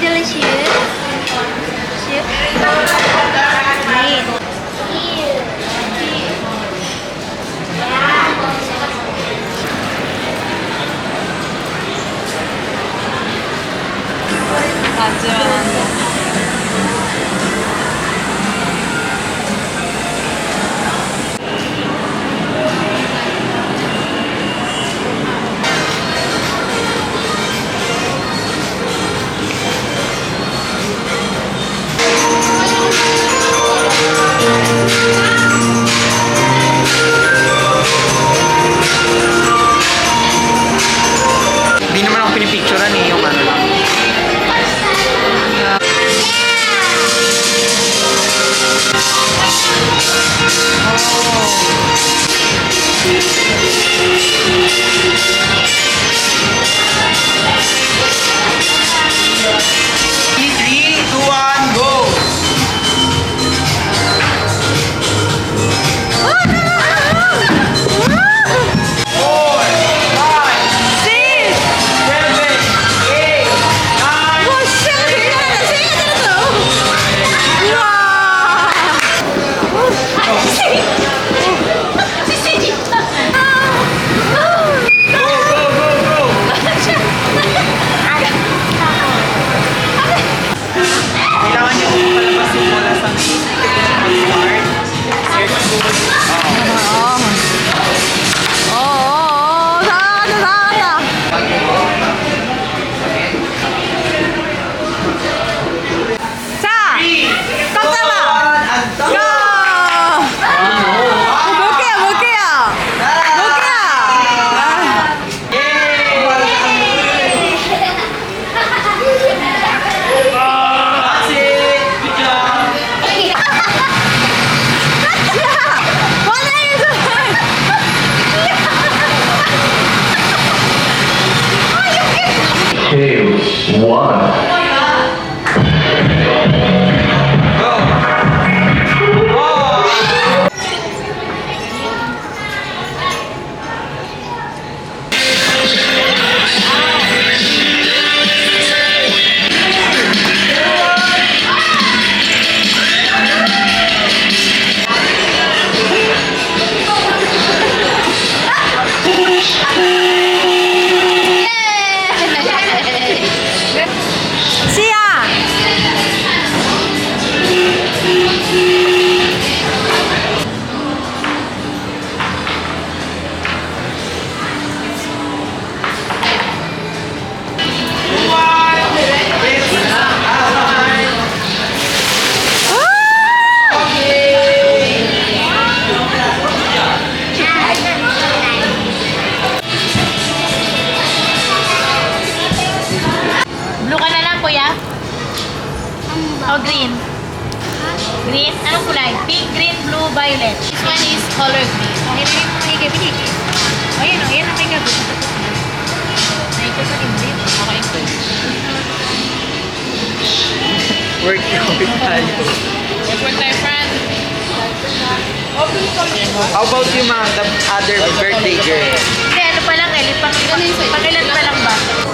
加了雪。One. Green? Green? Anong kulay? Pink, green, blue, violet. This one is color green. Okay, na yung mga gabi. O yan, o yan ang may gabi. Naikot pa din green. Okay. Workout tayo. Let's work tayo, friend. How about you, ma'am? The other birthday girl? Hindi, ano pa lang eh. Pang, pang ilan pa lang ba?